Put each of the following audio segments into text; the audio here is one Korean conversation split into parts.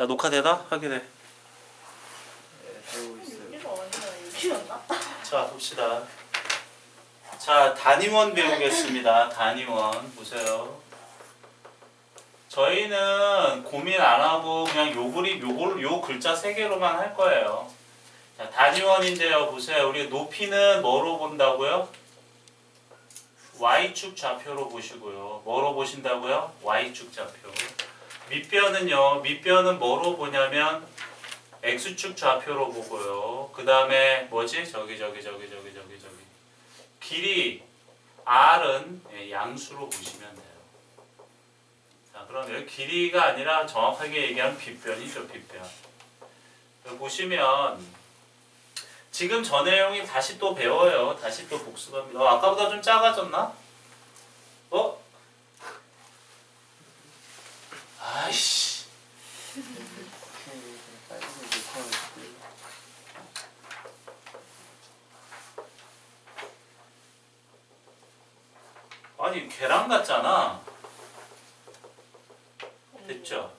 야 녹화되나? 확인해. 네, 배우고 있어요. 이거? 자 봅시다. 자 단위원 배우겠습니다. 단위원 보세요. 저희는 고민 안 하고 그냥 요 그림 요걸 요 글자 세 개로만 할 거예요. 자 단위원인데요. 보세요. 우리 높이는 뭐로 본다고요? y축 좌표로 보시고요. 뭐로 보신다고요? y축 좌표. 밑변은요. 밑변은 뭐로 보냐면 x축 좌표로 보고요. 그 다음에 뭐지? 저기 저기 저기 저기 저기 저기 길이 r은 예, 양수로 보시면 돼요. 자 그럼 여기 길이가 아니라 정확하게 얘기하면 빗변이죠 빗변. 보시면 지금 저 내용이 다시 또 배워요. 다시 또 복습합니다. 어, 아까보다 좀 작아졌나? 어? 아이씨. 아니 계란 같잖아. 됐죠?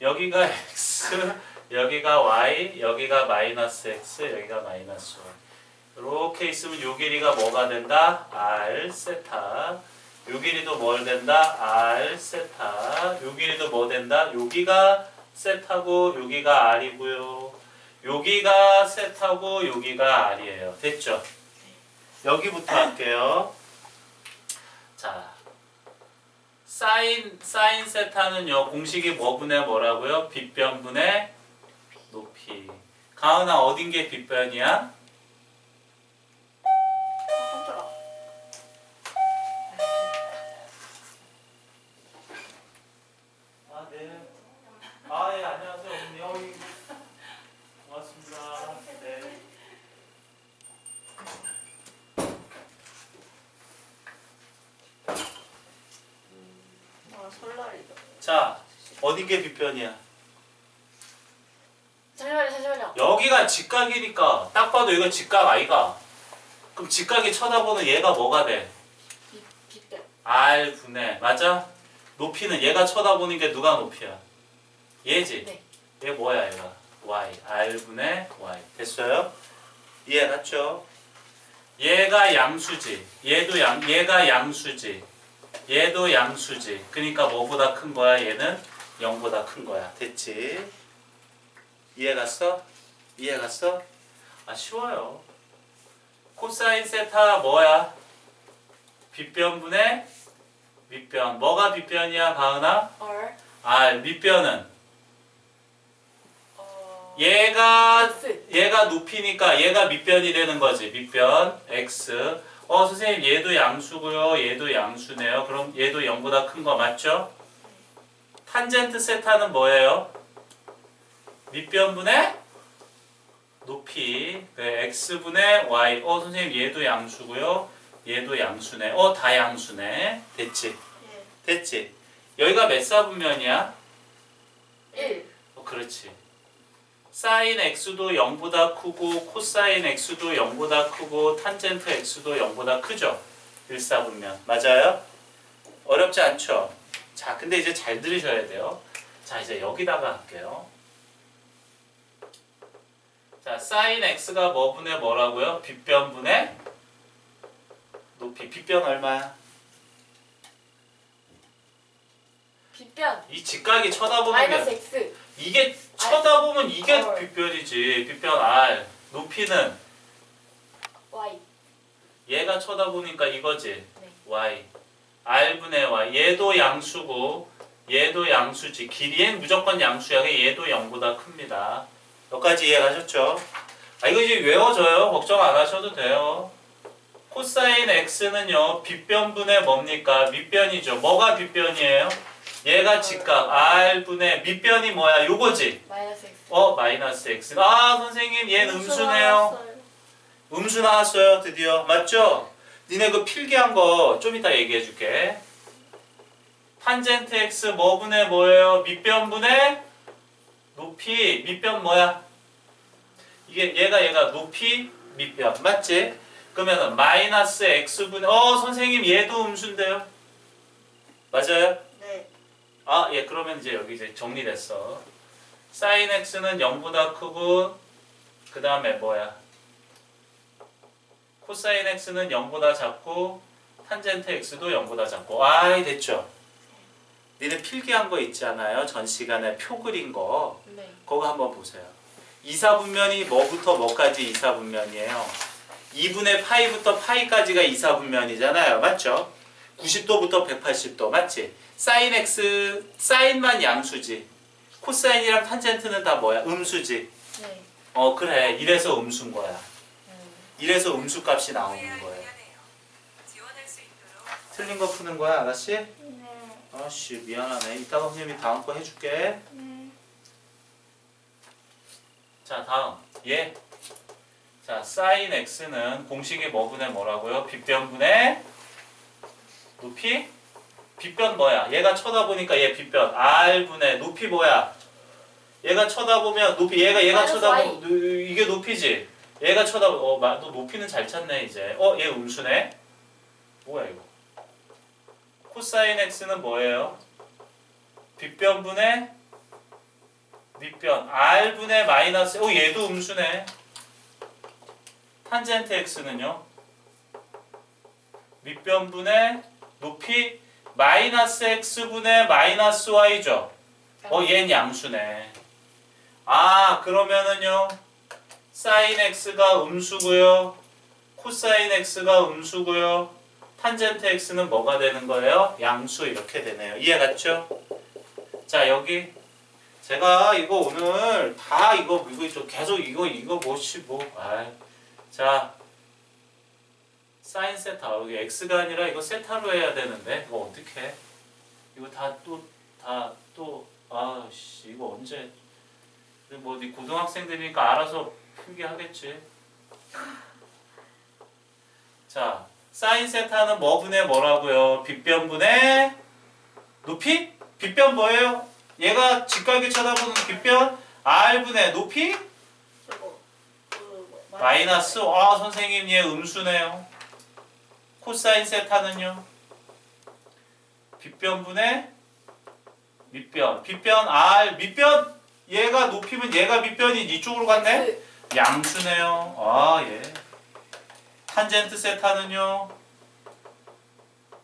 여기가 x, 여기가 y, 여기가 마이너스 x, 여기가 마이너스 y. 이렇게 있으면 요 길이가 뭐가 된다? r 세타. 요 길이도 뭘 된다? r 세타. 요 길이도 뭐 된다? 여기가 세타고 여기가 r이고요. 여기가 세타고 여기가 r이에요. 됐죠? 여기부터 할게요. 자, 사인 사인 세타는요 공식이 뭐분의 뭐라고요? 빗변분의 높이. 가은아 어딘 게 빗변이야? 직각이니까 딱 봐도 이거 직각 아이가. 그럼 직각이 쳐다보는 얘가 뭐가 돼? R 분의 맞아? 높이는 얘가 쳐다보는 게 누가 높이야? 얘지? 네. 얘 뭐야 얘가? Y R 분의 Y 됐어요? 이해 갔죠? 얘가 양수지 얘도 양 얘가 양수지 얘도 양수지 그러니까 뭐보다 큰 거야 얘는 0보다 큰 거야 됐지? 이해 갔어? 이해 갔어? 아 쉬워요 코사인 세타 뭐야? 빗변분의 밑변 뭐가 빗변이야 가은아? R R 밑변은 어. 얘가 X. 얘가 높이니까 얘가 밑변이 되는 거지 밑변 x 어 선생님 얘도 양수고요 얘도 양수네요 그럼 얘도 0보다 큰 거 맞죠? 탄젠트 세타는 뭐예요? 밑변분의 높이 그 x분의 y 어 선생님 얘도 양수고요 얘도 양수네 어 다 양수네 됐지 예. 됐지 여기가 몇 사분면이야? 1. 어, 그렇지. 사인 x도 0보다 크고 코사인 x도 0보다 크고 탄젠트 x도 0보다 크죠? 일사분면. 맞아요? 어렵지 않죠? 자, 근데 이제 잘 들으셔야 돼요. 자, 이제 여기다가 할게요. 자, 사인 x가 뭐 분의 뭐라고요? 빗변 분의 높이. 빗변 얼마야? 빗변. 이 직각이 쳐다보는 마이너스 X. 이게 쳐다보면 이게 헐. 빗변이지. 빗변 R. 높이는 Y. 얘가 쳐다보니까 이거지. 네. Y. R분의 Y. 얘도 양수고 얘도 양수지. 길이엔 무조건 양수야. 얘도 0보다 큽니다. 여기까지 이해가셨죠? 아 이거 이제 외워져요. 걱정 안 하셔도 돼요. 코사인 x는요. 빗변분의 뭡니까? 밑변이죠. 뭐가 빗변이에요? 얘가 직각 R분의 밑변이 뭐야? 요거지. 마이너스 X. 어 마이너스 x 아 선생님 얘 음수네요. 음수 나왔어요 드디어 맞죠? 니네 그 필기한 거 좀 이따 얘기해 줄게 탄젠트 x 뭐분의 뭐예요? 밑변분의 높이 밑변 뭐야? 이게 얘가 얘가 높이 밑변 맞지? 그러면은 마이너스 x분의 어 선생님 얘도 음수인데요 맞아요? 네. 아, 예, 그러면 이제 여기 이제 정리됐어. 사인 x는 0보다 크고 그 다음에 뭐야? 코사인 x는 0보다 작고 탄젠트 x도 0보다 작고 아이 됐죠? 니네 필기한 거 있잖아요. 전 시간에 표 그린 거. 네. 그거 한번 보세요. 이사분면이 뭐부터 뭐까지 이사분면이에요? 2분의 파이부터 파이까지가 이사분면이잖아요. 맞죠? 90도부터 180도 맞지? 사인 x 사인만 양수지. 코사인이랑 탄젠트는 다 뭐야? 음수지. 네. 어 그래. 이래서 음수인 거야. 음. 이래서 음수 값이 나오는 거예요. 틀린 거 푸는 거야, 아가씨? 네. 아씨 미안하네. 이따가 선생님이 다음 거 해줄게. 네. 자 다음 예. 자 사인 x는 공식이 뭐분의 뭐라고요? 빗변분의 높이? 빗변 뭐야? 얘가 쳐다보니까 얘 빗변 r분의 높이 뭐야? 얘가 쳐다보면 높이 얘가 얘가 쳐다보 이게 높이지? 얘가 쳐다보 어너 높이는 잘 찾네 이제 어얘 음수네 뭐야 이거 코사인 x는 뭐예요? 빗변분의 밑변 r분의 마이너스 어 얘도 음수네. 탄젠트 x는요? 밑변분의 높이 마이너스 x분의 마이너스 y죠? 어 얘는 양수네. 아 그러면은요? 사인 x가 음수고요. 코사인 x가 음수고요. 탄젠트 x는 뭐가 되는 거예요? 양수 이렇게 되네요. 이해 갔죠? 자 여기 제가 이거 오늘 다 이거 이거 좀 계속 이거 이거 뭐시 뭐. 자. 사인 세타 여기 x가 아니라 이거 세타로 해야 되는데 이거 어떻게? 이거 다 또 다 또 아씨 이거 언제? 뭐 어디 고등학생들이니까 알아서 필기하겠지. 자, 사인 세타는 뭐 분의 뭐라고요? 빗변분의 높이? 빗변 뭐예요? 얘가 직각이 쳐다보는 빗변 r분의 높이? 마이너스 아 선생님 얘 음수네요. 코사인 세타는요? 빗변분의 밑변. 빗변 r 밑변? 얘가 높이면 얘가 밑변이 이쪽으로 갔네? 그, 양수네요. 아 예. 탄젠트 세타는요?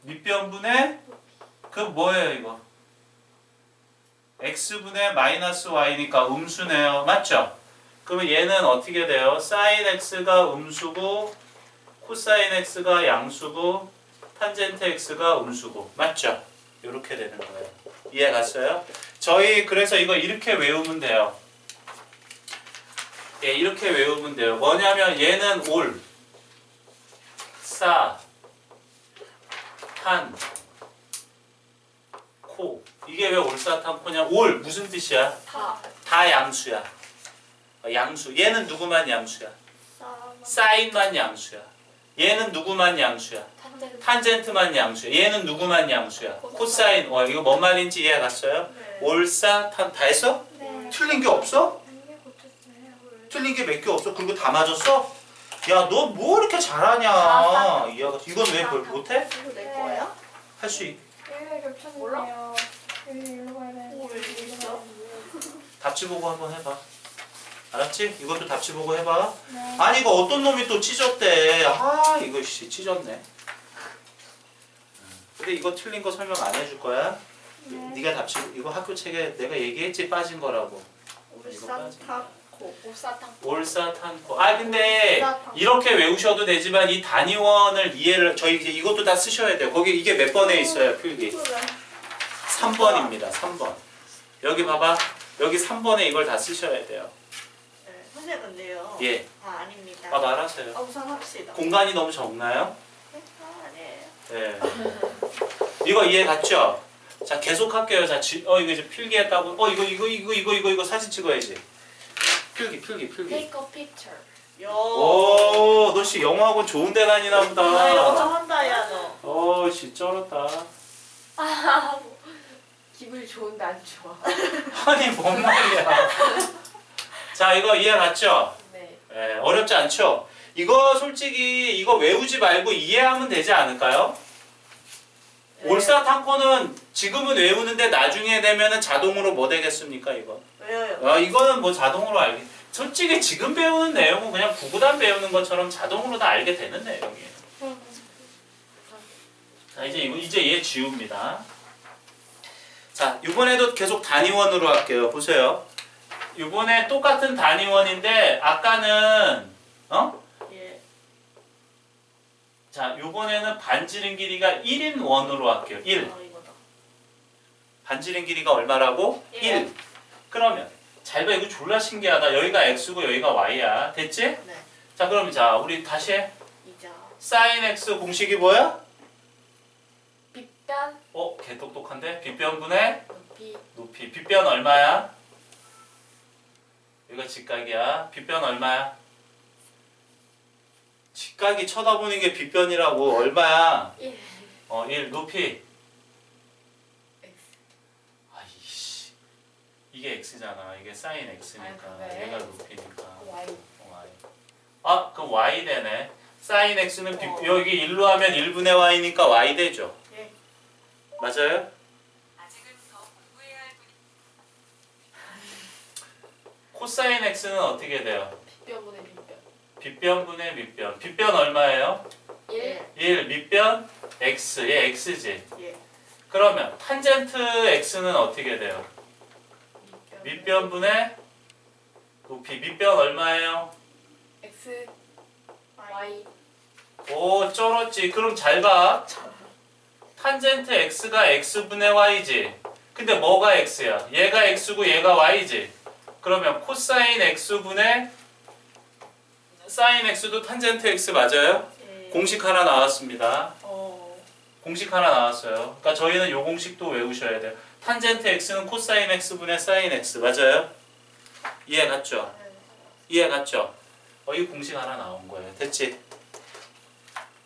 밑변분의 그 뭐예요 이거 x분의 마이너스 y니까 음수네요. 맞죠? 그러면 얘는 어떻게 돼요? 사인 x가 음수고 코사인 x가 양수고 탄젠트 x가 음수고 맞죠? 이렇게 되는 거예요. 이해 갔어요? 저희 그래서 이거 이렇게 외우면 돼요. 예, 이렇게 외우면 돼요. 뭐냐면 얘는 올, 사, 탄, 코. 이게 왜 올사탄코냐? 올 무슨 뜻이야? 다. 다 양수야. 어, 양수. 얘는 누구만 양수야? 사인만 양수야. 얘는 누구만 양수야? 탄젠트. 탄젠트 만 양수야. 얘는 누구만 양수야? 코사인. 와 이거 뭔 말인지 이해 갔어요? 네. 올사탄 다 했어? 네. 틀린 게 없어? 틀린 게 몇 개 없어? 그리고 다 맞았어? 야 너 뭐 이렇게 잘하냐? 이건 왜뭘 못해? 할 수 있. 여기가 겹쳤는데요. 여기 일로 가야 되는데. 오, 왜 있어? 답지 보고 한번 해봐. 알았지? 이것도 답지 보고 해봐. 네. 아니 이거 어떤 놈이 또 찢었대. 아 이거 씨 찢었네. 근데 이거 틀린 거 설명 안 해줄 거야? 네. 네가 답지 이거 학교 책에 내가 얘기했지 빠진 거라고. 올사 타코. 올사타코. 올사탄코. 아 근데 올사탄코. 이렇게 외우셔도 되지만 이 단위원을 이해를 저희 이제 이것도 다 쓰셔야 돼요. 거기 이게 몇 번에 있어요 필기? 3번입니다. 3번. 여기 봐봐. 여기 3번에 이걸 다 쓰셔야 돼요. 네, 선생님 근데요. 예. 아 아닙니다. 아 말하세요. 아, 우선 합시다. 공간이 너무 적나요? 아, 아니에요. 네. 이거 이해 갔죠? 자 계속 할게요. 자, 지, 어 이거 이제 필기했다고. 어 이거 이거 이거 이거 이거 이거 사진 찍어야지. 필기 필기 필기. Take a picture. 요. 오, 너 씨 영어학원 좋은 데 다니나 나 영어 보다. 한다 야 너. 어, 씨 쩔었다. 아, 뭐. 기분이 좋은데 안 좋아. 아니 뭔 말이야. 자 이거 이해 갔죠? 네. 예, 어렵지 않죠? 이거 솔직히 이거 외우지 말고 이해하면 되지 않을까요? 왜요? 올사탕코는 지금은 외우는데 나중에 되면은 자동으로 뭐 되겠습니까 이거? 왜요? 아 이거는 뭐 자동으로 알게. 솔직히 지금 배우는 내용은 그냥 구구단 배우는 것처럼 자동으로 다 알게 되는 내용이에요. 자 이제 이거 이제 얘 지웁니다. 자 이번에도 계속 단위원으로 할게요. 보세요. 이번에 똑같은 단위원인데 아까는 어? 예. 자 이번에는 반지름 길이가 1인 원으로 할게요. 1. 어, 이거다. 반지름 길이가 얼마라고? 일. 1. 그러면 잘 봐. 이거 졸라 신기하다. 여기가 x고 여기가 y야. 됐지? 네. 자 그럼 자 우리 다시 해. sin x 공식이 뭐야? 빗변 어? 개 똑똑한데? 빗변분의 높이 높이. 빗변 얼마야? 여기가 직각이야. 빗변 얼마야? 직각이 쳐다보는 게 빗변이라고. 얼마야? 1 어, 1. 높이. x 아이씨. 이게 x잖아. 이게 sin x니까. 아? 얘가 높이니까. y y. 아, 그럼 y 되네. sin x는 비, 어. 여기 1로 하면 1분의 y니까 y 되죠. 예. 맞아요? 코사인 x는 어떻게 돼요? 빗변분의 빗변 빗변분의 밑변. 빗변 얼마예요? 1 1. 밑변 x. 얘 x지. 예. 그러면 탄젠트 x는 어떻게 돼요? 밑변분의 높이. 밑변 얼마예요? x y 오, 쩔었지. 그럼 잘 봐. 탄젠트 x가 x분의 y지. 근데 뭐가 x야? 얘가 x고 얘가 y지. 그러면 코사인 x분의 사인 x도 탄젠트 x 맞아요? 예. 공식 하나 나왔습니다. 어. 공식 하나 나왔어요. 그러니까 저희는 요 공식도 외우셔야 돼요. 탄젠트 x는 코사인 x분의 사인 x 맞아요? 이해 갔죠? 이해 갔죠? 어, 이 공식 하나 나온 거예요. 됐지?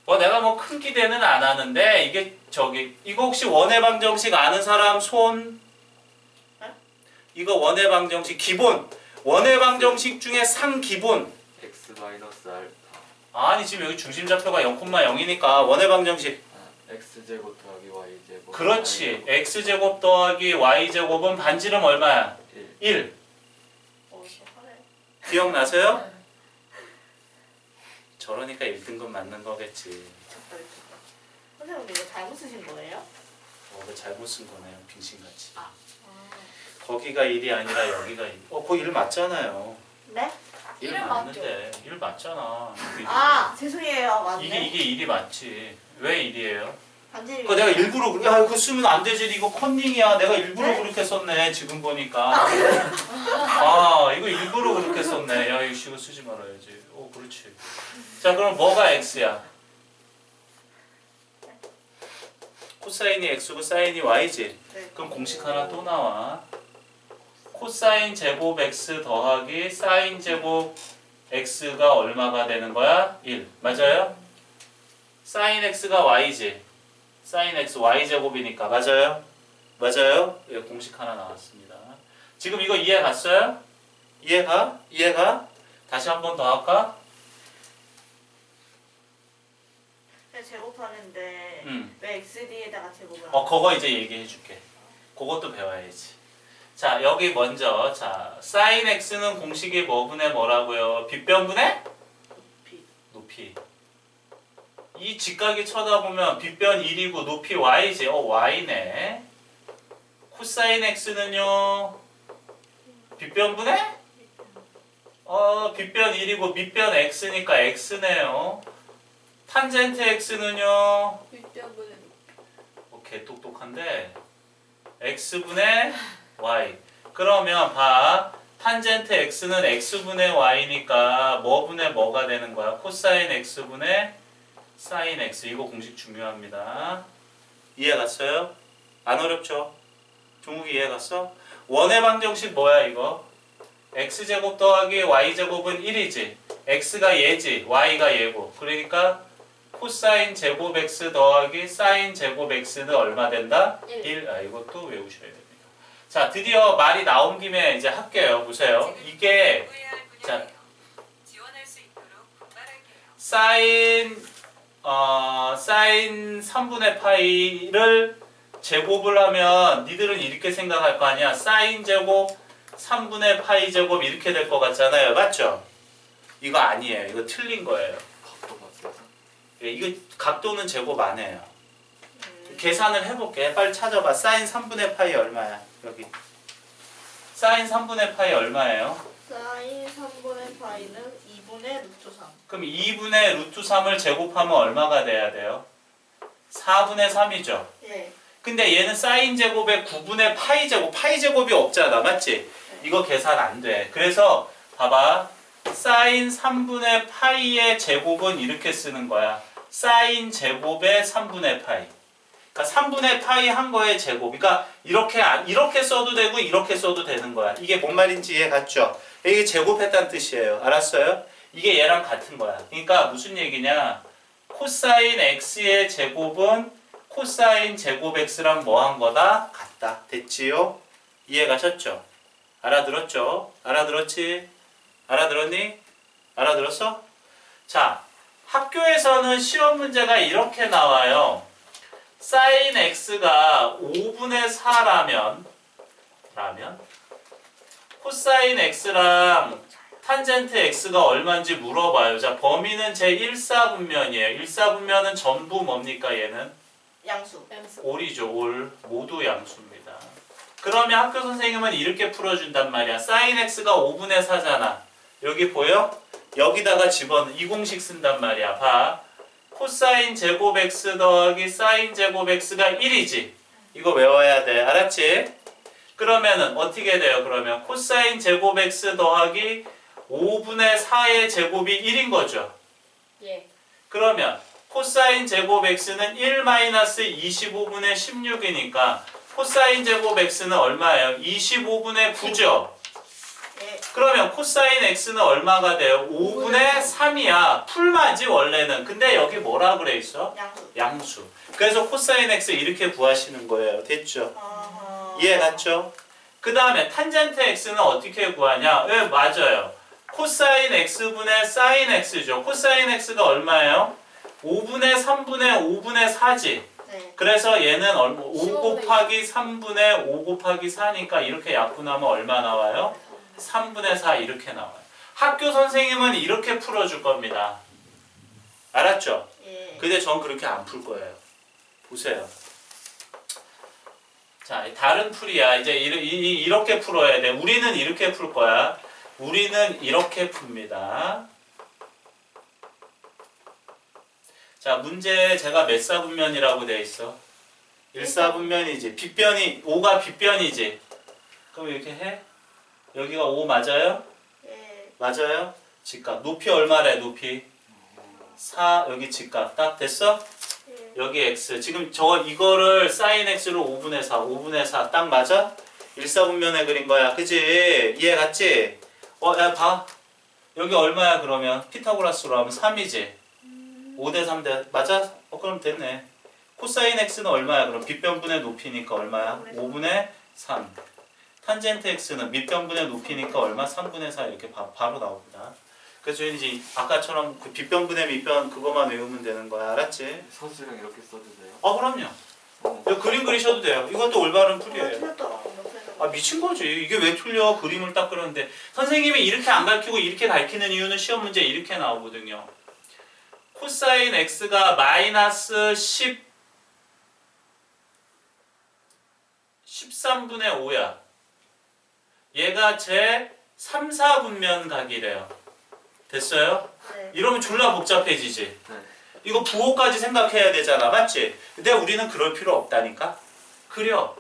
뭐 내가 뭐 큰 기대는 안 하는데 이게 저기 이거 혹시 원의 방정식 아는 사람 손? 이거 원의 방정식 기본 원의 방정식 중에 상기본 x 마이너스 알파 아니 지금 여기 중심 좌표가 0,0이니까 원의 방정식 아, x 제곱 더하기 y 제곱 그렇지 x 제곱 더하기 y 제곱은 반지름 얼마야? 1 1 어. 기억나세요? 저러니까 1등급 맞는 거겠지. 선생님, 이거 잘못 쓰신 거예요? 어, 그 잘못 쓴 거네요, 빙신같이. 아. 거기가 1이 아니라 여기가 1. 어, 그거 1 맞잖아요. 네? 1 일은 맞는데. 1 맞잖아. 이게 아, 죄송해요. 맞네. 이게, 이게 1이 맞지. 왜 1이에요? 반지름. 그거 내가 일부러, 그래. 야, 그거 쓰면 안 되지. 이거 컨닝이야. 내가 일부러 네? 그렇게 썼네, 지금 보니까. 아, 이거 일부러 그렇게 썼네. 야, 이거 이거 쓰지 말아야지. 오, 그렇지. 자, 그럼 뭐가 x야? 코사인이 x고 사인이 y지. 네. 그럼 공식 하나 또 나와. 코사인 제곱 x 더하기 사인 제곱 x가 얼마가 되는 거야? 1. 맞아요? 사인 x가 y지. 사인 x y 제곱이니까 맞아요? 맞아요? 예, 공식 하나 나왔습니다. 지금 이거 이해 갔어요? 이해가? 이해가? 다시 한 번 더 할까? 네, 제곱하는데 음. 왜 XD에다가 제곱을 어, 그거 이제 얘기해 줄게. 그것도 배워야지. 자, 여기 먼저 자, sin x는 공식이 뭐분의 뭐라고요? 빗변분의 높이 높이. 이 직각이 쳐다보면 빗변 1이고 높이 y지. 어, y네. 코사인 x는요. 빗변분의 어, 빗변 1이고 밑변 x니까 x네요. 탄젠트 x는요. 빗변분의 높이 어, 개 똑똑한데 x분의 y 그러면 봐 탄젠트 x는 x분의 y니까 뭐분의 뭐가 되는 거야 코사인 x분의 사인 x 이거 공식 중요합니다 이해 갔어요? 안 어렵죠? 종욱이 이해 갔어? 원의 방정식 뭐야 이거 x제곱 더하기 y제곱은 1이지 x가 얘지 y가 얘고 그러니까 코사인 제곱 x 더하기 사인 제곱 x는 얼마 된다? 일. 1. 아, 이것도 외우셔야 됩니다. 자, 드디어 말이 나온 김에 이제 할게요. 보세요. 이게 자. 사인 어, 사인 3분의 파이를 제곱을 하면 니들은 이렇게 생각할 거 아니야. 사인 제곱 3분의 파이 제곱 이렇게 될 것 같잖아요. 맞죠? 이거 아니에요. 이거 틀린 거예요. 예, 이거 각도는 제곱 안 해요. 음. 계산을 해볼게. 빨리 찾아봐. 사인 3분의 파이 얼마야? 여기. 사인 3분의 파이 얼마예요? 사인 3분의 파이는 2분의 루트 3. 그럼 2분의 루트 3을 제곱하면 얼마가 돼야 돼요? 4분의 3이죠. 예. 근데 얘는 사인 제곱에 9분의 파이 제곱, 파이 제곱이 없잖아. 맞지? 이거 계산 안 돼. 그래서 봐봐. 사인 3분의 파이의 제곱은 이렇게 쓰는 거야. 사인 제곱의 3분의 파이. 그러니까 3분의 파이 한 거의 제곱. 그러니까 이렇게 안- 이렇게 써도 되고 이렇게 써도 되는 거야. 이게 뭔 말인지 이해 갔죠? 이게 제곱했다는 뜻이에요. 알았어요? 이게 얘랑 같은 거야. 그러니까 무슨 얘기냐? 코사인 x의 제곱은 코사인 제곱 x랑 뭐 한 거다? 같다. 됐지요? 이해 가셨죠? 알아들었죠? 알아들었지? 알아들었니? 알아들었어? 자, 학교에서는 시험 문제가 이렇게 나와요. 사인 x가 5분의 4라면 라면 코사인 x랑 탄젠트 x가 얼마인지 물어봐요. 자, 범위는 제 1사분면이에요. 1사분면은 전부 뭡니까 얘는? 양수. 올이죠, 올. 모두 양수입니다. 그러면 학교 선생님은 이렇게 풀어준단 말이야. 사인 x가 5분의 4잖아. 여기 보여? 여기다가 집어넣어. 이 공식 쓴단 말이야. 봐. 코사인 제곱 x 더하기 사인 제곱 x가 1이지. 이거 외워야 돼. 알았지? 그러면은 어떻게 돼요? 그러면 코사인 제곱 x 더하기 5분의 4의 제곱이 1인 거죠. 예. 그러면 코사인 제곱 x는 1 마이너스 25분의 16이니까 코사인 제곱 x는 얼마예요? 25분의 9죠. 예. 그러면 코사인 x는 얼마가 돼요? 5분의 3이야. 풀마지 원래는. 근데 여기 뭐라 그래 있어? 양수. 양수. 그래서 코사인 x 이렇게 구하시는 거예요. 됐죠? 아하. 이해 갔죠? 그 다음에 탄젠트 x는 어떻게 구하냐? 예, 맞아요. 코사인 x분의 사인 x죠. 코사인 x가 얼마예요? 5분의 3분의 5분의 4지. 네. 그래서 얘는 얼마? 5 15분의 곱하기 3분의 5 곱하기 4니까 이렇게 약분하면 얼마 나와요? 3분의 4 이렇게 나와요. 학교 선생님은 이렇게 풀어줄 겁니다. 알았죠? 예. 근데 전 그렇게 안 풀 거예요. 보세요. 자, 다른 풀이야. 이제 이, 이, 이렇게 풀어야 돼. 우리는 이렇게 풀 거야. 우리는 이렇게 풉니다. 자, 문제 제가 몇 사분면이라고 돼 있어? 1사분면이지. 빗변이 5가 빗변이지. 그럼 이렇게 해? 여기가 5 맞아요? 예. 맞아요? 직각. 높이 얼마래? 높이 4 여기 직각. 딱 됐어? 예. 여기 x. 지금 저거 이거를 sin x로 5분의 4, 5분의 4. 딱 맞아? 1사분면에 그린 거야. 그지? 이해 갔지? 어, 야, 봐. 여기 얼마야, 그러면? 피타고라스로 하면 3이지? 5대 3대, 맞아? 어, 그럼 됐네. 코사인 x는 얼마야, 그럼? 빗변분의 높이니까 얼마야? 5분의 3. 탄젠트 x는 밑변분의 높이니까 얼마? 3분의 4 이렇게 바, 바로 나옵니다. 그래서 이제 아까처럼 그 빗변분의 밑변 그것만 외우면 되는 거야. 알았지? 선수랑 이렇게 써도 돼요? 아 그럼요. 어. 그림 그리셔도 돼요. 이것도 올바른 어, 풀이에요. 틀렸더라. 아 미친 거지. 이게 왜 틀려? 그림을 딱 그렸는데 선생님이 이렇게 안 가르치고 이렇게 가르치는 이유는 시험 문제 이렇게 나오거든요. 코사인 x가 마이너스 10 13분의 5야. 얘가 제 3, 4분면 각이래요. 됐어요? 네. 이러면 졸라 복잡해지지. 네. 이거 부호까지 생각해야 되잖아, 맞지? 근데 우리는 그럴 필요 없다니까. 그려.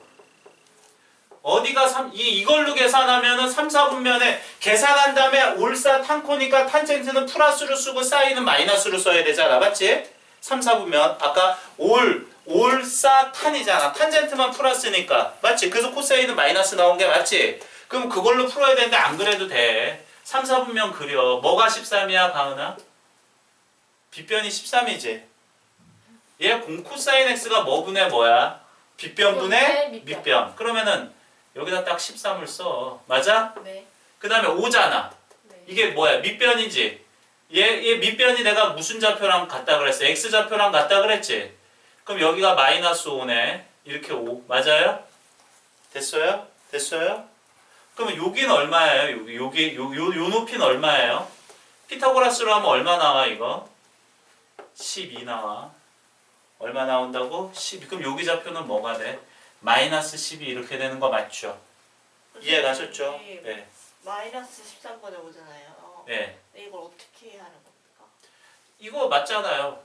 어디가 3, 이, 이걸로 계산하면은 3, 4분면에 계산한 다음에 올사 탄코니까 탄젠트는 플러스로 쓰고 사인은 마이너스로 써야 되잖아, 맞지? 3, 4분면. 아까 올, 올사 탄이잖아. 탄젠트만 플러스니까. 맞지? 그래서 코사인은 마이너스 나온 게 맞지? 그럼 그걸로 풀어야 되는데 안 그래도 돼. 3, 4분면 그려. 뭐가 13이야, 가은아? 빗변이 13이지. 얘 공코사인 x가 뭐분의 뭐야? 빗변분의 밑변. 밑변. 그러면은 여기다 딱 13을 써. 맞아? 네. 그 다음에 5잖아. 네. 이게 뭐야? 밑변이지. 얘, 얘 밑변이 내가 무슨 좌표랑 같다 그랬어? x 좌표랑 같다 그랬지? 그럼 여기가 마이너스 5네. 이렇게 5. 맞아요? 됐어요? 됐어요? 그러면 여기는 얼마예요? 여기, 여기, 요, 요, 요 높이는 얼마예요? 피타고라스로 하면 얼마 나와, 이거? 12 나와. 얼마 나온다고? 12. 그럼 여기 좌표는 뭐가 돼? 마이너스 12 이렇게 되는 거 맞죠? 이해 가셨죠? 선생님, 네. 마이너스 13번에 오잖아요. 네. 이걸 어떻게 하는 겁니까? 이거 맞잖아요.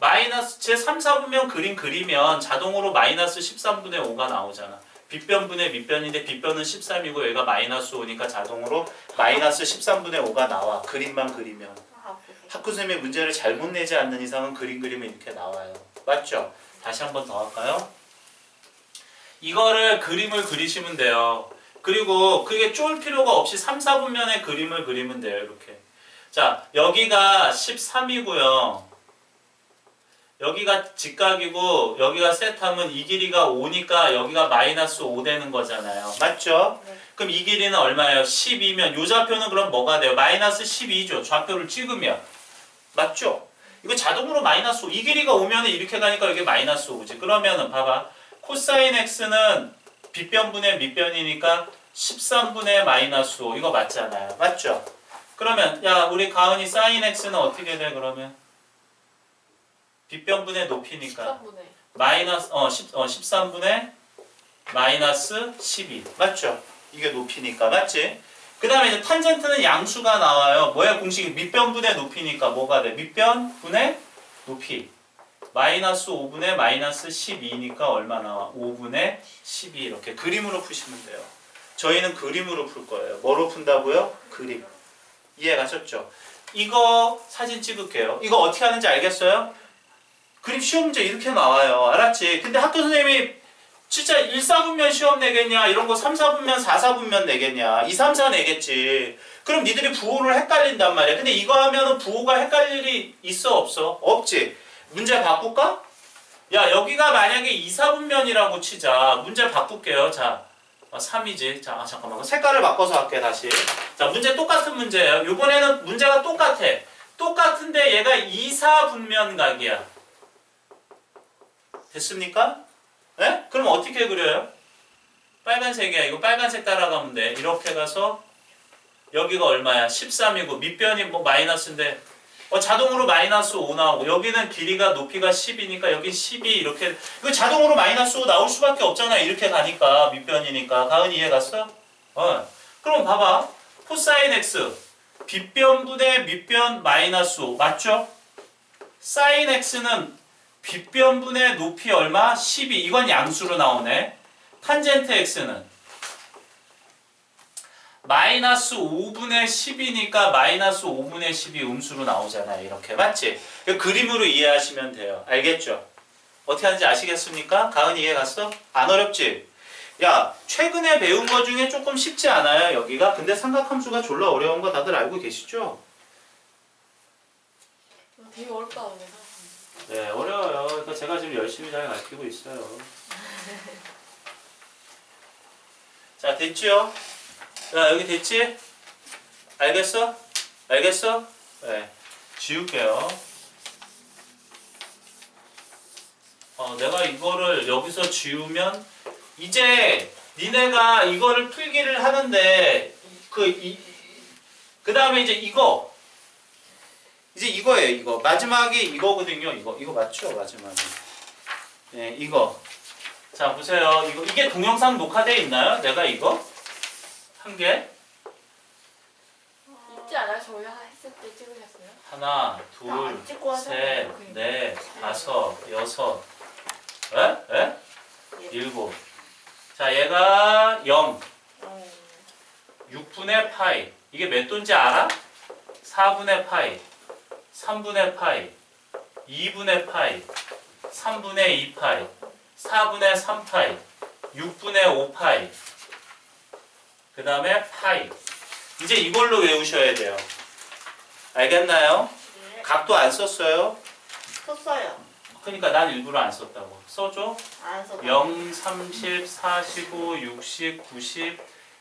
마이너스 제 3, 4분면 그림 그리면 자동으로 마이너스 13분의 5가 나오잖아. 빗변분의 밑변인데 빗변은 13이고 얘가 마이너스 5니까 자동으로 마이너스 13분의 5가 나와. 그림만 그리면. 아, 그래서 학구 선생님이 문제를 잘못 내지 않는 이상은 그림 그리면 이렇게 나와요. 맞죠? 다시 한 번 더 할까요? 이거를 그림을 그리시면 돼요. 그리고 그게 쫄 필요가 없이 3, 4분면의 그림을 그리면 돼요. 이렇게. 자, 여기가 13이고요. 여기가 직각이고 여기가 셋하면 이 길이가 5니까 여기가 마이너스 5 되는 거잖아요. 맞죠? 네. 그럼 이 길이는 얼마예요? 12면 요 좌표는 그럼 뭐가 돼요? 마이너스 12죠. 좌표를 찍으면. 맞죠? 이거 자동으로 마이너스 5. 이 길이가 오면 이렇게 가니까 여기 마이너스 5지. 그러면은 봐봐. 코사인 x는 빗변분의 밑변이니까 13분의 마이너스 5. 이거 맞잖아요. 맞죠? 그러면 야 우리 가은이 사인 x는 어떻게 돼 그러면? 빗변분의 높이니까 13분의 마이너스 어, 10, 어 13분의 마이너스 12 맞죠? 이게 높이니까 맞지? 그 다음에 이제 탄젠트는 양수가 나와요. 뭐야 공식이 밑변분의 높이니까 뭐가 돼? 밑변분의 높이 마이너스 5분의 마이너스 12니까 얼마 나와? 5분의 12 이렇게 그림으로 푸시면 돼요. 저희는 그림으로 풀 거예요. 뭐로 푼다고요? 그림. 이해 가셨죠? 이거 사진 찍을게요. 이거 어떻게 하는지 알겠어요? 그림 시험 문제 이렇게 나와요. 알았지? 근데 학교 선생님이 진짜 1, 4분면 시험 내겠냐? 이런 거 3, 4분면, 4, 4분면 내겠냐? 2, 3, 4 내겠지. 그럼 니들이 부호를 헷갈린단 말이야. 근데 이거 하면은 부호가 헷갈릴 일이 있어 없어? 없지. 문제 바꿀까? 야 여기가 만약에 2, 4분면이라고 치자. 문제 바꿀게요. 자. 3이지. 자, 아, 잠깐만. 색깔을 바꿔서 할게, 다시. 자, 문제 똑같은 문제예요. 이번에는 문제가 똑같아. 똑같은데 얘가 2, 4분면 각이야. 됐습니까? 예? 그럼 어떻게 그려요? 빨간색이야. 이거 빨간색 따라가면 돼. 이렇게 가서 여기가 얼마야? 13이고 밑변이 뭐 마이너스인데 어, 자동으로 마이너스 5 나오고 여기는 길이가 높이가 10이니까 여기 12 이렇게 이거 자동으로 마이너스 5 나올 수밖에 없잖아. 이렇게 가니까 밑변이니까. 가은 이해 갔어? 어. 그럼 봐봐. 코사인 x 빗변분의 밑변 마이너스 5 맞죠? 사인 x는 빗변분의 높이 얼마? 12. 이건 양수로 나오네. 탄젠트 x는 마이너스 5분의 10이니까 마이너스 5분의 10이 음수로 나오잖아요. 이렇게 맞지? 그 그림으로 이해하시면 돼요. 알겠죠? 어떻게 하는지 아시겠습니까? 가은이 이해 갔어? 안 어렵지? 야 최근에 배운 거 중에 조금 쉽지 않아요 여기가? 근데 삼각함수가 졸라 어려운 거 다들 알고 계시죠? 되게 어렵다 네, 어려워요. 그러니까 제가 지금 열심히 잘 가르치고 있어요. 자, 됐죠? 자, 여기 됐지? 알겠어? 알겠어? 네. 지울게요. 어, 내가 이거를 여기서 지우면 이제 니네가 이거를 풀기를 하는데 그, 이, 그 다음에 이제 이거 이제 이거예요, 이거. 마지막이 이거거든요, 이거. 이거 맞죠, 마지막이. 네, 이거. 자, 보세요. 이거, 이게 동영상 녹화돼 있나요? 내가 이거? 한 개? 있지 않아요? 저희 하- 했을 때 찍으셨어요? 하나, 안 둘, 찍고 셋. 넷, 다섯, 여섯. 에? 에? 예. 일곱. 자, 얘가 0. 음, 6분의 파이. 이게 몇 돈지 알아? 4분의 파이. 3분의 파이. 2분의 파이. 3분의 2 파이. 4분의 3 파이. 6분의 5 파이. 그 다음에 파이. 이제 이걸로 외우셔야 돼요. 알겠나요? 예. 각도 안 썼어요. 썼어요. 그러니까 난 일부러 안 썼다고. 써줘. 안 썼어요. 0, 30, 45, 60, 90,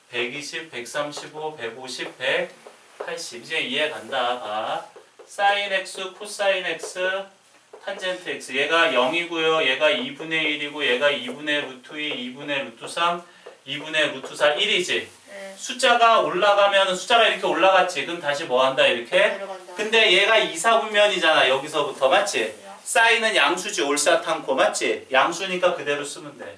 120, 135, 150, 180. 이제 이해 간다. 봐. 사인 x, 코사인 x, 탄젠트 x. 얘가 0이고요. 얘가 2분의 1이고 얘가 2분의 루트 2, 2분의 루트 3, 2분의 루트 4, 1이지. 네. 숫자가 올라가면 숫자가 이렇게 올라갔지. 그럼 다시 뭐 한다 이렇게? 내려간다. 근데 얘가 이사분면이잖아. 여기서부터 맞지? 사인은 양수지 올사탕코 맞지? 양수니까 그대로 쓰면 돼.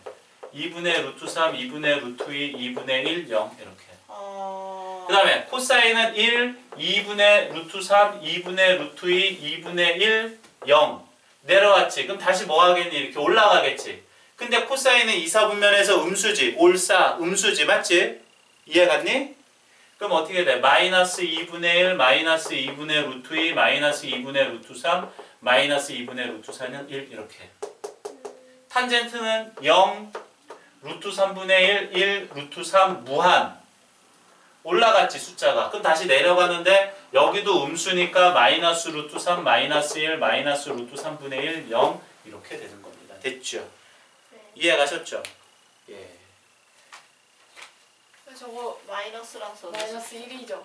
2분의 루트 3, 2분의 루트 2, 2분의 1, 0 이렇게. 어. 그 다음에 코사인은 1, 2분의 루트 3, 2분의 루트 2, 2분의 1, 0 내려왔지. 그럼 다시 뭐 하겠니? 이렇게 올라가겠지. 근데 코사인은 이사분면에서 음수지. 올사, 음수지. 맞지? 이해 갔니? 그럼 어떻게 돼? 마이너스 2분의 1, 마이너스 2분의 루트 2, 마이너스 2분의 루트 3, 마이너스 2분의 루트 4는 1 이렇게. 탄젠트는 0, 루트 3분의 1, 1, 루트 3 무한. 올라갔지 숫자가. 그럼 다시 내려가는데 여기도 음수니까 마이너스 루트 3, 마이너스 1, 마이너스 루트 3분의 1, 0 이렇게 되는 겁니다. 됐죠? 네. 이해 가셨죠? 예. 저거 마이너스랑 써도 마이너스 1이죠.